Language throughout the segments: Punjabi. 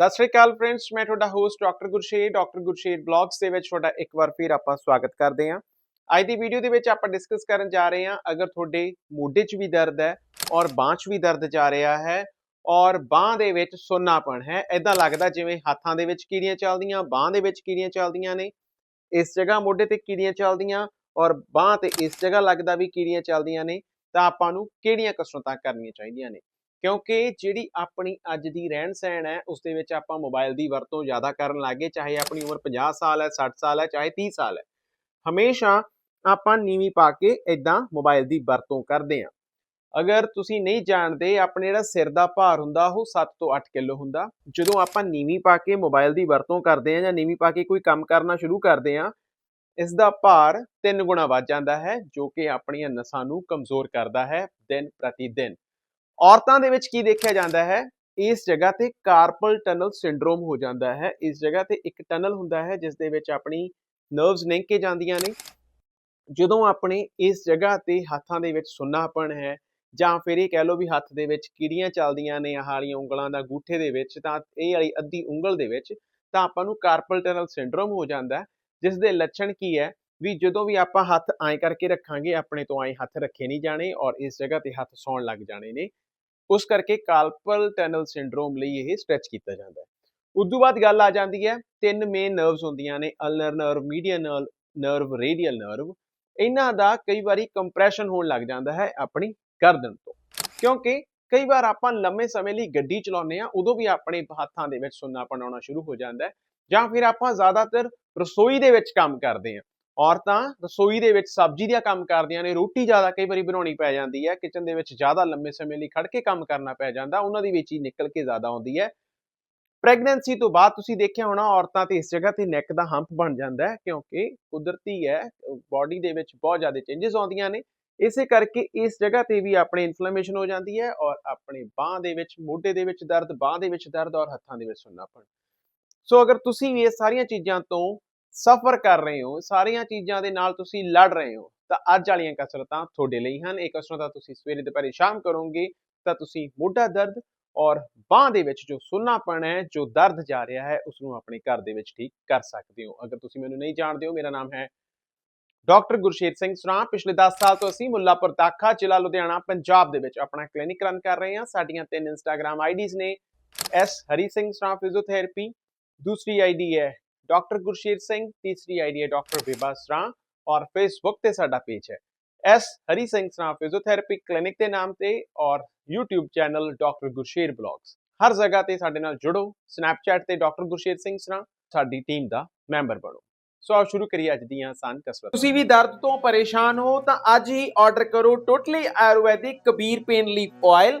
ਸਤਿ ਸ਼੍ਰੀ ਅਕਾਲ ਫਰੈਂਡਸ ਮੈਂ ਤੁਹਾਡਾ host doctor Gursher doctor Gursher blogs ਦੇ ਵਿੱਚ ਤੁਹਾਡਾ ਇੱਕ ਵਾਰ ਫਿਰ ਆਪਾਂ ਸਵਾਗਤ ਕਰਦੇ ਹਾਂ। ਅੱਜ ਦੀ ਵੀਡੀਓ ਦੇ ਵਿੱਚ ਆਪਾਂ ਡਿਸਕਸ ਕਰਨ ਜਾ ਰਹੇ ਹਾਂ ਅਗਰ ਤੁਹਾਡੇ ਮੋਢੇ 'ਚ ਵੀ ਦਰਦ ਹੈ ਔਰ ਬਾਂਹ 'ਚ ਵੀ ਦਰਦ ਜਾ ਰਿਹਾ ਹੈ ਔਰ ਬਾਂਹ ਦੇ ਵਿੱਚ ਸੁੰਨਾਪਣ ਹੈ ਐਦਾਂ ਲੱਗਦਾ ਜਿਵੇਂ ਹੱਥਾਂ ਦੇ ਵਿੱਚ ਕੀੜੀਆਂ ਚੱਲਦੀਆਂ, ਬਾਂਹ ਦੇ ਵਿੱਚ ਕੀੜੀਆਂ ਚੱਲਦੀਆਂ ਨੇ, ਇਸ ਜਗ੍ਹਾ ਮੋਢੇ ਤੇ ਕੀੜੀਆਂ ਚੱਲਦੀਆਂ ਔਰ ਬਾਂਹ ਤੇ ਇਸ ਜਗ੍ਹਾ ਲੱਗਦਾ ਵੀ ਕੀੜੀਆਂ ਚੱਲਦੀਆਂ ਨੇ ਤਾਂ ਆਪਾਂ ਨੂੰ ਕਿਹੜੀਆਂ ਕਸਰਤਾਂ ਕਰਨੀਆਂ ਚਾਹੀਦੀਆਂ ਨੇ। ਕਿਉਂਕਿ ਜਿਹੜੀ ਆਪਣੀ ਅੱਜ ਦੀ ਰਹਿਣ ਸਹਿਣ ਹੈ, ਉਸ ਦੇ ਵਿੱਚ ਆਪਾਂ ਮੋਬਾਈਲ ਦੀ ਵਰਤੋਂ ਜ਼ਿਆਦਾ ਕਰਨ ਲੱਗੇ, ਚਾਹੇ ਆਪਣੀ ਉਮਰ 50 ਸਾਲ ਹੈ 60 ਸਾਲ ਹੈ, ਚਾਹੇ 30 ਸਾਲ ਹੈ। ਹਮੇਸ਼ਾ ਆਪਾਂ ਨੀਵੀਂ ਪਾ ਕੇ ਇਦਾਂ ਮੋਬਾਈਲ ਦੀ ਵਰਤੋਂ ਕਰਦੇ ਹਾਂ। ਅਗਰ ਤੁਸੀਂ ਨਹੀਂ ਜਾਣਦੇ, ਆਪਣੇ ਜਿਹੜਾ ਸਿਰ ਦਾ ਭਾਰ ਹੁੰਦਾ, ਉਹ 7 ਤੋਂ 8 ਕਿਲੋ ਹੁੰਦਾ। ਜਦੋਂ ਆਪਾਂ ਨੀਵੀਂ ਪਾ ਕੇ ਮੋਬਾਈਲ ਦੀ ਵਰਤੋਂ ਕਰਦੇ ਹਾਂ ਜਾਂ ਨੀਵੀਂ ਪਾ ਕੇ ਕੋਈ ਕੰਮ ਕਰਨਾ ਸ਼ੁਰੂ ਕਰਦੇ ਹਾਂ, ਇਸ ਦਾ ਭਾਰ 3 ਗੁਣਾ ਵੱਧ ਜਾਂਦਾ ਹੈ, ਜੋ ਕਿ ਆਪਣੀਆਂ ਨਸਾਂ ਨੂੰ ਕਮਜ਼ੋਰ ਕਰਦਾ ਹੈ ਦਿਨ ਪ੍ਰਤੀ ਦਿਨ। ਔਰਤਾਂ ਦੇ ਵਿੱਚ ਕੀ ਦੇਖਿਆ ਜਾਂਦਾ ਹੈ? ਇਸ ਜਗ੍ਹਾ ਤੇ ਕਾਰਪਲ ਟਨਲ ਸਿੰਡਰੋਮ ਹੋ ਜਾਂਦਾ ਹੈ। ਇਸ ਜਗ੍ਹਾ ਤੇ ਇੱਕ ਟਨਲ ਹੁੰਦਾ ਹੈ ਜਿਸ ਦੇ ਵਿੱਚ ਆਪਣੀ ਨਰਵਸ ਲਿੰਕ ਕੇ ਜਾਂਦੀਆਂ ਨੇ। ਜਦੋਂ ਆਪਣੇ ਇਸ ਜਗ੍ਹਾ ਤੇ ਹੱਥਾਂ ਦੇ ਵਿੱਚ ਸੁੰਨਾਪਣ ਹੈ ਜਾਂ ਫਿਰ ਇਹ ਕਹਿ ਲਓ ਵੀ ਹੱਥ ਦੇ ਵਿੱਚ ਕੀੜੀਆਂ ਚੱਲਦੀਆਂ ਨੇ ਆਹ ਵਾਲੀਆਂ ਉਂਗਲਾਂ ਦਾ ਗੂਠੇ ਦੇ ਵਿੱਚ ਤਾਂ ਇਹ ਵਾਲੀ ਅੱਧੀ ਉਂਗਲ ਦੇ ਵਿੱਚ ਤਾਂ ਆਪਾਂ ਨੂੰ ਕਾਰਪਲ ਟਨਲ ਸਿੰਡਰੋਮ ਹੋ ਜਾਂਦਾ ਹੈ, ਜਿਸ ਦੇ ਲੱਛਣ ਕੀ ਹੈ? ਵੀ ਜਦੋਂ ਵੀ ਆਪਾਂ ਹੱਥ ਐਂ ਕਰਕੇ ਰੱਖਾਂਗੇ ਆਪਣੇ ਤੋਂ ਐਂ ਹੱਥ ਰੱਖੇ ਨਹੀਂ ਜਾਣੇ ਔਰ ਇਸ ਜਗ੍ਹਾ ਤੇ ਹੱਥ ਸੌਣ ਲੱਗ ਜਾਣੇ ਨੇ। ਉਸ ਕਰਕੇ ਕਾਲਪਲ ਟਨਲ ਸਿੰਡਰੋਮ ਲਈ ਇਹ ਸਟ੍ਰੈਚ ਕੀਤਾ ਜਾਂਦਾ ਹੈ। ਉਦੋਂ ਬਾਅਦ ਗੱਲ ਆ ਜਾਂਦੀ ਹੈ, ਤਿੰਨ ਮੇਨ ਨਰਵਸ ਹੁੰਦੀਆਂ ਨੇ ulnar nerve median nerve radial nerve ਇਹਨਾਂ ਦਾ ਕਈ ਵਾਰੀ ਕੰਪਰੈਸ਼ਨ ਹੋਣ ਲੱਗ ਜਾਂਦਾ ਹੈ ਆਪਣੀ ਗਰਦਨ ਤੋਂ। ਕਿਉਂਕਿ ਕਈ ਵਾਰ ਆਪਾਂ ਲੰਮੇ ਸਮੇਂ ਲਈ ਗੱਡੀ ਚਲਾਉਂਦੇ ਆ ਉਦੋਂ ਵੀ ਆਪਣੇ ਹੱਥਾਂ ਦੇ ਵਿੱਚ ਸੁੰਨਾਪਣ ਆਉਣਾ ਸ਼ੁਰੂ ਹੋ ਜਾਂਦਾ ਹੈ ਜਾਂ ਫਿਰ ਆਪਾਂ ਜ਼ਿਆਦਾਤਰ ਰਸੋਈ ਦੇ ਵਿੱਚ ਕੰਮ ਕਰਦੇ ਆ ਔਰਤਾਂ ਰਸੋਈ ਦੇ ਵਿੱਚ ਸਬਜ਼ੀ ਦਾ ਕੰਮ ਕਰਦੀਆਂ ਨੇ, ਰੋਟੀ ਜ਼ਿਆਦਾ ਕਈ ਵਾਰੀ ਬਣਾਉਣੀ ਪੈ ਜਾਂਦੀ ਹੈ ਕਿਚਨ ਦੇ ਵਿੱਚ ਜ਼ਿਆਦਾ ਲੰਮੇ ਸਮੇਂ ਲਈ ਖੜ ਕੇ ਕੰਮ ਕਰਨਾ ਪੈ ਜਾਂਦਾ, ਉਹਨਾਂ ਦੀ ਵਿੱਚ ਹੀ ਨਿਕਲ ਕੇ ਜ਼ਿਆਦਾ ਆਉਂਦੀ ਹੈ। ਪ੍ਰੈਗਨੈਂਸੀ ਤੋਂ ਬਾਅਦ ਤੁਸੀਂ ਦੇਖਿਆ ਹੋਣਾ, ਔਰਤਾਂ ਤੇ ਇਸ ਜਗ੍ਹਾ ਤੇ ਨੈਕ ਦਾ ਹੰਪ ਬਣ ਜਾਂਦਾ ਹੈ, ਕਿਉਂਕਿ ਕੁਦਰਤੀ ਹੈ ਬਾਡੀ ਦੇ ਵਿੱਚ ਬਹੁਤ ਜ਼ਿਆਦਾ ਚੇਂਜਸ ਆਉਂਦੀਆਂ ਨੇ, ਇਸੇ ਕਰਕੇ ਇਸ ਜਗ੍ਹਾ ਤੇ ਵੀ ਆਪਣੇ ਇਨਫਲੇਮੇਸ਼ਨ ਹੋ ਜਾਂਦੀ ਹੈ ਔਰ ਆਪਣੇ ਬਾਹ ਦੇ ਵਿੱਚ, ਮੋਢੇ ਦੇ ਵਿੱਚ ਦਰਦ, ਬਾਹ ਦੇ ਵਿੱਚ ਦਰਦ ਔਰ ਹੱਥਾਂ ਦੇ ਵਿੱਚ ਸੁੰਨਾਪਣ ਸੋ ਅਗਰ ਤੁਸੀਂ ਵੀ ਇਹ ਸਾਰੀਆਂ ਚੀਜ਼ਾਂ ਤੋਂ ਸਫਰ ਕਰ ਰਹੇ ਹੋ, ਸਾਰੀਆਂ ਚੀਜ਼ਾਂ ਦੇ ਨਾਲ ਤੁਸੀਂ ਲੜ ਰਹੇ ਹੋ, ਤਾਂ ਅੱਜ ਵਾਲੀਆਂ ਕਸਰਤਾਂ ਤੁਹਾਡੇ ਲਈ ਹਨ। ਇਹ ਕਸਰਤਾਂ ਤੁਸੀਂ ਸਵੇਰੇ, ਦੁਪਹਿਰੇ, ਸ਼ਾਮ ਕਰੋਗੇ, ਤਾਂ ਤੁਸੀਂ ਮੋਢਾ ਦਰਦ ਔਰ ਬਾਹ ਦੇ ਵਿੱਚ ਜੋ ਸੁੰਨਾਪਣ ਹੈ, ਜੋ ਦਰਦ ਜਾ ਰਿਹਾ ਹੈ ਉਸ ਨੂੰ ਆਪਣੇ ਘਰ ਦੇ ਵਿੱਚ ਠੀਕ ਕਰ ਸਕਦੇ ਹੋ। ਅਗਰ ਤੁਸੀਂ ਮੈਨੂੰ ਨਹੀਂ ਜਾਣਦੇ ਹੋ, ਮੇਰਾ ਨਾਮ ਹੈ ਡਾਕਟਰ ਗੁਰਸ਼ੇਤ ਸਿੰਘ ਸਰਾਂ ਪਿਛਲੇ 10 ਸਾਲ ਤੋਂ ਅਸੀਂ ਮੁੱਲਾਪੁਰ ਦਾਖਾ ਜ਼ਿਲ੍ਹਾ ਲੁਧਿਆਣਾ, ਪੰਜਾਬ ਦੇ ਵਿੱਚ ਆਪਣਾ ਕਲੀਨਿਕ ਰਨ ਕਰ ਰਹੇ ਹਾਂ। ਸਾਡੀਆਂ ਤਿੰਨ ਇੰਸਟਾਗ੍ਰam ਆਈਡੀਜ਼ ਨੇ ਐਸ ਹਰੀ ਸਿੰਘ ਸਰਾਂ ਫਿਜ਼ੀਓਥੈਰੇਪੀ ਦੂਸਰੀ ਆਈਡੀ ਹੈ ਡਾਕਟਰ ਗੁਰਸ਼ੇਰ ਸਿੰਘ ਤੀਸਰੀ ਆਈਡੀ ਹੈ ਡਾਕਟਰ ਵਿਭਾ ਸਰਾਂ ਔਰ ਫੇਸਬੁੱਕ ਤੇ ਸਾਡਾ ਪੇਜ ਹੈ। S Hari Singh Sran physiotherapy clinic ਦੇ ਨਾਮ ਤੇ ਔਰ YouTube channel doctor Gursher blogs ਹਰ ਜਗ੍ਹਾ ਤੇ ਸਾਡੇ ਨਾਲ ਜੁੜੋ ਸਨੈਪਚੈਟ ਤੇ ਡਾਕਟਰ ਗੁਰਸ਼ੇਰ ਸਿੰਘ ਸਰਾਂ ਸਾਡੀ ਟੀਮ ਦਾ ਮੈਂਬਰ ਬਣੋ। ਸੋ ਆਓ ਸ਼ੁਰੂ ਕਰੀਏ ਅੱਜ ਦੀਆਂ ਆਸਾਨ ਕਸਰਤਾਂ। ਤੁਸੀਂ ਵੀ ਦਰਦ ਤੋਂ ਪਰੇਸ਼ਾਨ ਹੋ ਤਾਂ ਅੱਜ ਹੀ ਆਰਡਰ ਕਰੋ totally ayurvedic Kabir pain leaf oil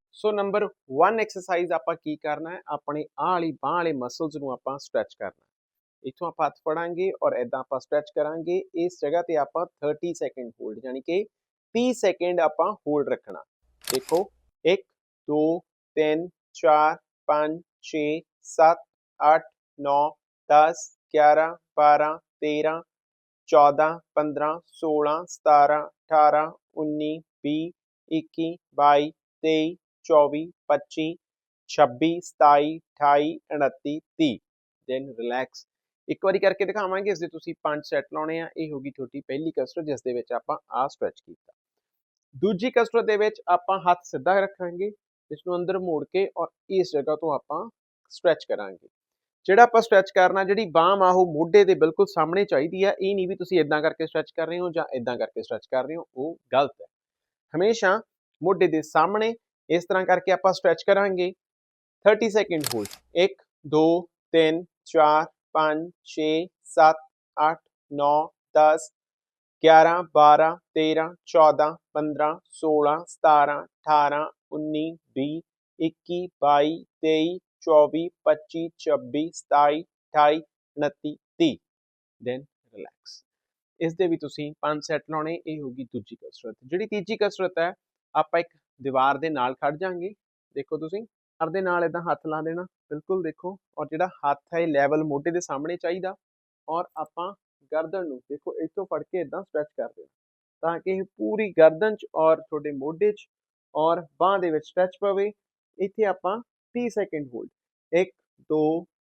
ਸੋ ਨੰਬਰ 1 ਐਕਸਰਸਾਈਜ਼ ਆਪਾਂ ਕੀ ਕਰਨਾ ਹੈ ਆਪਣੇ ਆਹ ਵਾਲੀ ਬਾਹ ਵਾਲੇ ਮਸਲਸ ਨੂੰ ਆਪਾਂ ਸਟ੍ਰੈਚ ਕਰਨਾ ਹੈ ਇੱਥੋਂ ਆਪਾਂ ਹੱਥ ਫੜਾਂਗੇ ਔਰ ਐਦਾਂ ਆਪਾਂ ਸਟ੍ਰੈਚ ਕਰਾਂਗੇ ਇਸ ਜਗ੍ਹਾ ਤੇ ਆਪਾਂ 30 ਸੈਕਿੰਡ ਹੋਲਡ ਯਾਨੀ ਕਿ 30 ਸੈਕਿੰਡ ਆਪਾਂ ਹੋਲਡ ਰੱਖਣਾ ਦੇਖੋ 1 2 3 4 5 6 7 8 9 10 11 12 13 14 15 16 17 18 19 20 21 22 23 24 25 26 27 28 29 30 ਦੈਨ ਰਿਲੈਕਸ ਇੱਕ ਵਾਰੀ ਕਰਕੇ ਦਿਖਾਵਾਂਗੇ, ਇਸ ਦੇ ਤੁਸੀਂ ਪੰਜ ਸੈੱਟ ਲਾਉਣੇ ਆ। ਇਹ ਹੋਗੀ ਤੁਹਾਡੀ ਪਹਿਲੀ ਕਸਰਤ ਜਿਸ ਦੇ ਵਿੱਚ ਆਪਾਂ ਆ ਸਟ੍ਰੈਚ ਕੀਤਾ। ਦੂਜੀ ਕਸਰਤ ਦੇ ਵਿੱਚ ਆਪਾਂ ਹੱਥ ਸਿੱਧਾ ਰੱਖਾਂਗੇ ਇਸ ਨੂੰ ਅੰਦਰ ਮੋੜ ਕੇ ਔਰ ਇਸ ਜਗ੍ਹਾ ਤੋਂ ਆਪਾਂ ਸਟ੍ਰੈਚ ਕਰਾਂਗੇ। ਜਿਹੜਾ ਆਪਾਂ ਸਟ੍ਰੈਚ ਕਰਨਾ, ਜਿਹੜੀ ਬਾਹ ਆ, ਉਹ ਮੋਢੇ ਦੇ ਬਿਲਕੁਲ ਸਾਹਮਣੇ ਚਾਹੀਦੀ ਆ। ਇਹ ਨਹੀਂ ਵੀ ਤੁਸੀਂ ਇਦਾਂ ਕਰਕੇ ਸਟ੍ਰੈਚ ਕਰ ਰਹੇ ਹੋ ਜਾਂ ਇਦਾਂ ਕਰਕੇ ਸਟ੍ਰੈਚ ਕਰ ਰਹੇ ਹੋ, ਉਹ ਗਲਤ ਹੈ। ਹਮੇਸ਼ਾ ਮੋਢੇ ਦੇ ਸਾਹਮਣੇ ਇਸ ਤਰ੍ਹਾਂ ਕਰਕੇ ਆਪਾਂ ਸਟ੍ਰੈਚ ਕਰਾਂਗੇ 30 ਸੈਕਿੰਡ ਹੋਲਡ 1 2 3 4 5 6 7 8 9 10 11 12 13 14 15 16 17 18 19 20 21 22 23 24 25 26 27 28 29 30 ਦੈਨ ਰਿਲੈਕਸ ਇਸ ਦੇ ਵੀ ਤੁਸੀਂ ਪੰਜ ਸੈੱਟ ਲਾਉਣੇ ਇਹ ਹੋਗੀ ਦੂਜੀ ਕਸਰਤ ਜਿਹੜੀ ਤੀਜੀ ਕਸਰਤ ਹੈ ਆਪਾਂ ਇੱਕ ਦੀਵਾਰ ਦੇ ਨਾਲ ਖੜ ਜਾਾਂਗੇ ਦੇਖੋ ਤੁਸੀਂ ਹਰ ਦੇ ਨਾਲ ਇਦਾਂ ਹੱਥ ਲਾ ਦੇਣਾ, ਬਿਲਕੁਲ ਦੇਖੋ। ਔਰ ਜਿਹੜਾ ਹੱਥ ਹੈ, ਇਹ ਲੈਵਲ ਮੋਢੇ ਦੇ ਸਾਹਮਣੇ ਚਾਹੀਦਾ। ਔਰ ਆਪਾਂ ਗਰਦਨ ਨੂੰ ਦੇਖੋ, ਇੱਥੋਂ ਫੜ ਕੇ ਇਦਾਂ ਸਟ੍ਰੈਚ ਕਰ ਦੇਣਾ। ਤਾਂ ਕਿ ਇਹ ਪੂਰੀ ਗਰਦਨ 'ਚ ਔਰ ਤੁਹਾਡੇ ਮੋਢੇ 'ਚ ਔਰ ਬਾਹ ਦੇ ਵਿੱਚ ਸਟ੍ਰੈਚ ਪਵੇ। ਇੱਥੇ ਆਪਾਂ 30 ਸੈਕਿੰਡ ਹੋਲਡ 1 2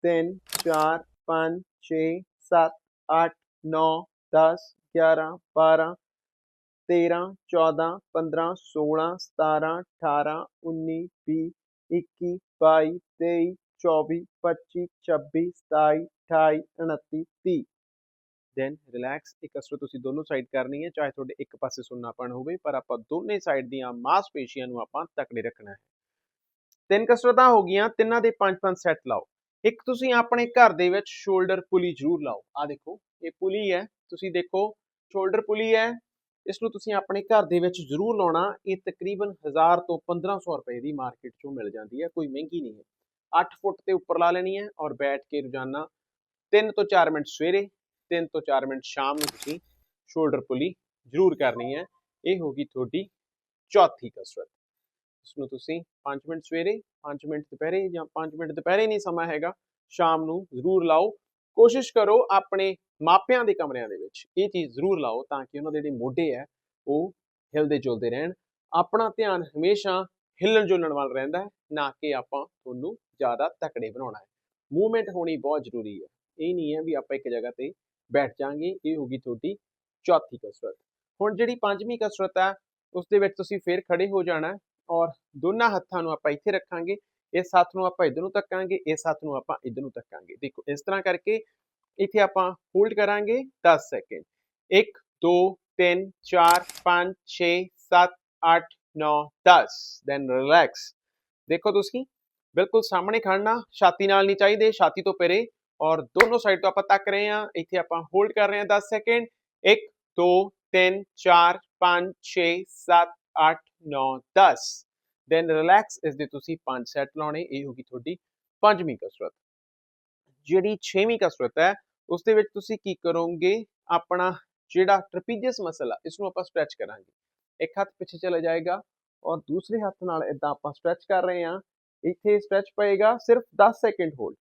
3 4 5 6 7 8 9 10 11 12 ਤੇਰਾਂ, ਚੌਦਾਂ, ਪੰਦਰਾਂ, ਸੋਲਾਂ, ਸਤਾਰਾਂ, ਅਠਾਰਾਂ, ਉੱਨੀ, ਵੀਹ, ਇੱਕੀ, ਬਾਈ, ਤੇਈ, ਚੌਵੀ, ਪੱਚੀ, ਛੱਬੀ, ਸਤਾਈ, ਅਠਾਈ, ਉਣੱਤੀ, ਤੀਹ। ਦੈਨ ਰਿਲੈਕਸ ਇਹ ਕਸਰਤ ਤੁਸੀਂ ਦੋਨੋਂ ਸਾਈਡ ਕਰਨੀ ਹੈ, ਚਾਹੇ ਤੁਹਾਡੇ ਇੱਕ ਪਾਸੇ ਸੁੰਨਾਪਣ ਹੋਵੇ, ਪਰ ਆਪਾਂ ਦੋਨੇ ਸਾਈਡ ਦੀਆਂ ਮਾਸਪੇਸ਼ੀਆਂ ਨੂੰ ਆਪਾਂ ਤਕੜੇ ਰੱਖਣਾ ਹੈ। ਤਿੰਨ ਕਸਰਤਾਂ ਹੋ ਗਈਆਂ, ਤਿੰਨਾਂ ਦੇ ਪੰਜ ਪੰਜ ਸੈੱਟ ਲਾਓ। ਇੱਕ ਤੁਸੀਂ ਆਪਣੇ ਘਰ ਦੇ ਵਿੱਚ ਸ਼ੋਲਡਰ ਪੁਲੀ ਜ਼ਰੂਰ ਲਾਓ। ਆ ਦੇਖੋ, ਇਹ ਪੁਲੀ ਹੈ, ਤੁਸੀਂ ਦੇਖੋ ਸ਼ੋਲਡਰ ਪੁਲੀ ਹੈ ਇਸ ਨੂੰ ਤੁਸੀਂ ਆਪਣੇ ਘਰ ਦੇ ਵਿੱਚ ਜ਼ਰੂਰ ਲਾਉਣਾ, ਇਹ ਤਕਰੀਬਨ 1000 ਤੋਂ 1500 ਰੁਪਏ ਦੀ ਮਾਰਕੀਟ 'ਚੋਂ ਮਿਲ ਜਾਂਦੀ ਹੈ, ਕੋਈ ਮਹਿੰਗੀ ਨਹੀਂ ਹੈ। 8 ਫੁੱਟ ਤੇ ਉੱਪਰ ਲਾ ਲੈਣੀ ਹੈ ਔਰ ਬੈਠ ਕੇ ਰੋਜ਼ਾਨਾ 3 ਤੋਂ 4 ਮਿੰਟ ਸਵੇਰੇ 3 ਤੋਂ 4 ਮਿੰਟ ਸ਼ਾਮ ਨੂੰ ਤੁਸੀਂ ਸ਼ੋਲਡਰ ਪੁਲੀ ਜ਼ਰੂਰ ਕਰਨੀ ਹੈ। ਇਹ ਹੋਗੀ ਤੁਹਾਡੀ ਚੌਥੀ ਕਸਰਤ। ਇਸ ਨੂੰ ਤੁਸੀਂ 5 ਮਿੰਟ ਸਵੇਰੇ 5 ਮਿੰਟ ਦੁਪਹਿਰੇ ਜਾਂ 5 ਮਿੰਟ ਦੁਪਹਿਰੇ ਨਹੀਂ ਸਮਾਂ ਹੈਗਾ, ਸ਼ਾਮ ਨੂੰ ਜ਼ਰੂਰ ਲਾਓ। ਕੋਸ਼ਿਸ਼ ਕਰੋ ਆਪਣੇ ਮਾਪਿਆਂ ਦੇ ਕਮਰਿਆਂ ਦੇ ਵਿੱਚ ਇਹ ਚੀਜ਼ ਜ਼ਰੂਰ ਲਾਓ ਤਾਂ ਕਿ ਉਹਨਾਂ ਦੇ ਜਿਹੜੇ ਮੋਢੇ ਹੈ, ਉਹ ਹਿਲਦੇ ਜੁਲਦੇ ਰਹਿਣ। ਆਪਣਾ ਧਿਆਨ ਹਮੇਸ਼ਾ ਹਿੱਲਣ ਜੁਲਣ ਵੱਲ ਰਹਿੰਦਾ ਹੈ, ਨਾ ਕਿ ਆਪਾਂ ਤੁਹਾਨੂੰ ਜ਼ਿਆਦਾ ਤਕੜੇ ਬਣਾਉਣਾ ਹੈ। ਮੂਵਮੈਂਟ ਹੋਣੀ ਬਹੁਤ ਜ਼ਰੂਰੀ ਹੈ। ਇਹ ਨਹੀਂ ਹੈ ਵੀ ਆਪਾਂ ਇੱਕ ਜਗ੍ਹਾ ਤੇ ਬੈਠ ਜਾਾਂਗੇ ਇਹ ਹੋਗੀ ਤੁਹਾਡੀ ਚੌਥੀ ਕਸਰਤ। ਹੁਣ ਜਿਹੜੀ ਪੰਜਵੀਂ ਕਸਰਤ ਹੈ, ਉਸ ਦੇ ਵਿੱਚ ਤੁਸੀਂ ਫੇਰ ਖੜੇ ਹੋ ਜਾਣਾ ਔਰ ਦੋਨਾਂ ਹੱਥਾਂ ਨੂੰ ਆਪਾਂ ਇੱਥੇ ਰੱਖਾਂਗੇ ਇਸ ਹੱਥ ਨੂੰ ਆਪਾਂ ਇਧਰ ਨੂੰ ਤੱਕਾਂਗੇ ਇਸ ਹੱਥ ਨੂੰ ਆਪਾਂ ਇਧਰ ਨੂੰ ਤੱਕਾਂਗੇ ਦੇਖੋ, ਇਸ ਤਰ੍ਹਾਂ ਕਰਕੇ ਇੱਥੇ ਆਪਾਂ ਹੋਲਡ ਕਰਾਂਗੇ 10 ਸੈਕਿੰਡ 1 2 3 4 5 6 7 8 9 10 ਦੈਨ ਰਿਲੈਕਸ ਦੇਖੋ ਤੁਸੀਂ ਬਿਲਕੁਲ ਸਾਹਮਣੇ ਖੜਨਾ ਛਾਤੀ ਨਾਲ ਨਹੀਂ ਚਾਹੀਦੇ ਛਾਤੀ ਤੋਂ ਪਰੇ ਔਰ ਦੋਨੋਂ ਸਾਈਡ ਤੋਂ ਆਪਾਂ ਤੱਕ ਰਹੇ ਹਾਂ ਇੱਥੇ ਆਪਾਂ ਹੋਲਡ ਕਰ ਰਹੇ ਹਾਂ 10 ਸੈਕਿੰਡ 1 2 3 4 5 6 7 8 9 10 ਦੈਨ ਰਿਲੈਕਸ ਇਸ ਦੇ ਤੁਸੀਂ 5 ਸੈੱਟ ਲਾਉਣੇ ਇਹ ਹੋਗੀ ਤੁਹਾਡੀ ਪੰਜਵੀਂ ਕਸਰਤ ਜਿਹੜੀ ਛੇਵੀਂ ਕਸਰਤ ਹੈ ਉਸ ਦੇ ਵਿੱਚ ਤੁਸੀਂ ਕੀ ਕਰੋਗੇ? ਆਪਣਾ ਜਿਹੜਾ ਟ੍ਰਪੀਜ਼ੀਅਸ ਮਸਲ ਆ ਇਸ ਨੂੰ ਆਪਾਂ ਸਟ੍ਰੈਚ ਕਰਾਂਗੇ। ਇੱਕ ਹੱਥ ਪਿੱਛੇ ਚਲਾ ਜਾਏਗਾ ਔਰ ਦੂਸਰੇ ਹੱਥ ਨਾਲ ਇਦਾਂ ਆਪਾਂ ਸਟ੍ਰੈਚ ਕਰ ਰਹੇ ਹਾਂ। ਇੱਥੇ ਸਟ੍ਰੈਚ ਪਏਗਾ ਸਿਰਫ 10 ਸੈਕਿੰਡ ਹੋਲਡ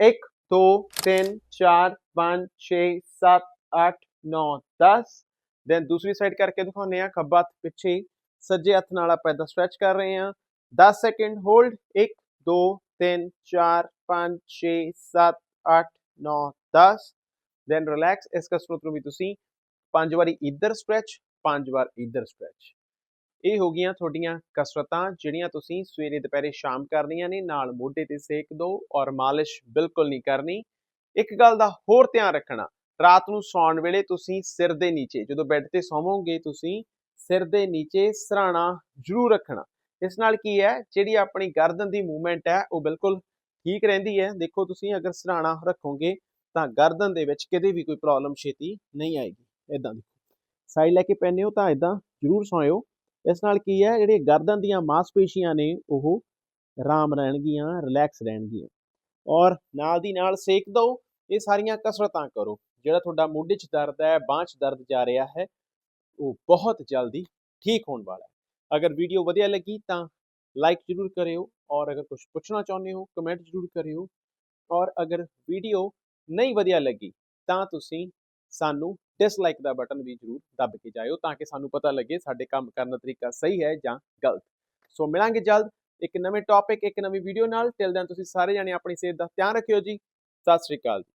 1 2 3 4 5 6 7 8 9 10 ਦੈਨ ਦੂਸਰੀ ਸਾਈਡ ਕਰਕੇ ਦਿਖਾਉਂਦੇ ਆ ਖੱਬਾ ਹੱਥ ਪਿੱਛੇ। ਸੱਜੇ ਹੱਥ ਨਾਲ ਆਪਾਂ ਇਦਾਂ ਸਟ੍ਰੈਚ ਕਰ ਰਹੇ ਹਾਂ। 10 ਸੈਕਿੰਡ ਹੋਲਡ 1 2 3 4 5 6 7 8 9 10 ਦੈਨ ਰਿਲੈਕਸ ਇਸ ਕਸਰਤ ਨੂੰ ਵੀ ਤੁਸੀਂ ਪੰਜ ਵਾਰੀ ਇੱਧਰ ਸਟ੍ਰੈਚ ਪੰਜ ਵਾਰ ਇੱਧਰ ਸਟ੍ਰੈਚ ਇਹ ਹੋ ਗਈਆਂ ਤੁਹਾਡੀਆਂ ਕਸਰਤਾਂ, ਜਿਹੜੀਆਂ ਤੁਸੀਂ ਸਵੇਰੇ, ਦੁਪਹਿਰੇ, ਸ਼ਾਮ ਕਰਨੀਆਂ ਨੇ, ਨਾਲ ਮੋਢੇ ਤੇ ਸੇਕ ਦਿਓ ਔਰ ਮਾਲਿਸ਼ ਬਿਲਕੁਲ ਨਹੀਂ ਕਰਨੀ। ਇੱਕ ਗੱਲ ਦਾ ਹੋਰ ਧਿਆਨ ਰੱਖਣਾ, ਰਾਤ ਨੂੰ ਸੌਣ ਵੇਲੇ ਤੁਸੀਂ ਸਿਰ ਦੇ ਨੀਚੇ, ਜਦੋਂ ਬੈੱਡ ਤੇ ਸੌਵੋਗੇ, ਤੁਸੀਂ ਸਿਰ ਦੇ ਨੀਚੇ ਸਰਾਣਾ ਜ਼ਰੂਰ ਰੱਖਣਾ। ਇਸ ਨਾਲ ਕੀ ਹੈ, ਜਿਹੜੀ ਆਪਣੀ ਗਰਦਨ ਦੀ ਮੂਵਮੈਂਟ ਹੈ, ਉਹ ਬਿਲਕੁਲ ਠੀਕ ਰਹਿੰਦੀ ਹੈ। ਦੇਖੋ ਤੁਸੀਂ ਅਗਰ ਸਰਾਣਾ ਰੱਖੋਗੇ ਤਾਂ ਗਰਦਨ ਦੇ ਵਿੱਚ ਕਦੇ ਵੀ ਕੋਈ ਪ੍ਰੋਬਲਮ ਛੇਤੀ ਨਹੀਂ ਆਏਗੀ। ਇਦਾਂ ਦੀ ਸਾਈਡ ਲੈ ਕੇ ਪੈਨੇ ਹੋ ਤਾਂ ਇਦਾਂ ਜ਼ਰੂਰ ਸੌਇਓ। ਇਸ ਨਾਲ ਕੀ ਹੈ ਜਿਹੜੇ ਗਰਦਨ ਦੀਆਂ ਮਾਸਪੇਸ਼ੀਆਂ ਨੇ, ਉਹ ਆਰਾਮ ਰਹਿਣਗੀਆਂ ਰਿਲੈਕਸ ਰਹਿਣਗੀਆਂ। ਔਰ ਨਾਲ ਦੀ ਨਾਲ ਸੇਕ ਦਿਓ ਇਹ ਸਾਰੀਆਂ ਕਸਰਤਾਂ ਕਰੋ। ਜਿਹੜਾ ਤੁਹਾਡਾ ਮੋਢੇ 'ਚ ਦਰਦ ਹੈ, ਬਾਂਹ 'ਚ ਦਰਦ ਜਾ ਰਿਹਾ ਹੈ, ਉਹ ਬਹੁਤ ਜਲਦੀ ਠੀਕ ਹੋਣ ਵਾਲਾ ਹੈ। ਅਗਰ ਵੀਡੀਓ ਵਧੀਆ ਲੱਗੀ ਤਾਂ ਲਾਈਕ ਜ਼ਰੂਰ ਕਰਿਓ ਔਰ ਅਗਰ ਕੁਝ ਪੁੱਛਣਾ ਚਾਹੁੰਦੇ ਹੋ ਕਮੈਂਟ ਜ਼ਰੂਰ ਕਰਿਓ ਔਰ ਅਗਰ ਵੀਡੀਓ ਨਹੀਂ ਵਧੀਆ ਲੱਗੀ ਤਾਂ ਤੁਸੀਂ ਸਾਨੂੰ ਡਿਸਲਾਈਕ ਦਾ ਬਟਨ ਵੀ ਜ਼ਰੂਰ ਦੱਬ ਕੇ ਜਾਇਓ ਤਾਂ ਕਿ ਸਾਨੂੰ ਪਤਾ ਲੱਗੇ ਸਾਡੇ ਕੰਮ ਕਰਨ ਦਾ ਤਰੀਕਾ ਸਹੀ ਹੈ ਜਾਂ ਗਲਤ ਸੋ ਮਿਲਾਂਗੇ ਜਲਦ ਇੱਕ ਨਵੇਂ ਟੌਪਿਕ ਇੱਕ ਨਵੀਂ ਵੀਡੀਓ ਨਾਲ ਟਿਲ ਦੈਨ ਤੁਸੀਂ ਸਾਰੇ ਜਾਣੇ ਆਪਣੀ ਸਿਹਤ ਦਾ ਧਿਆਨ ਰੱਖਿਓ ਜੀ ਸਤਿ ਸ਼੍ਰੀ ਅਕਾਲ ਜੀ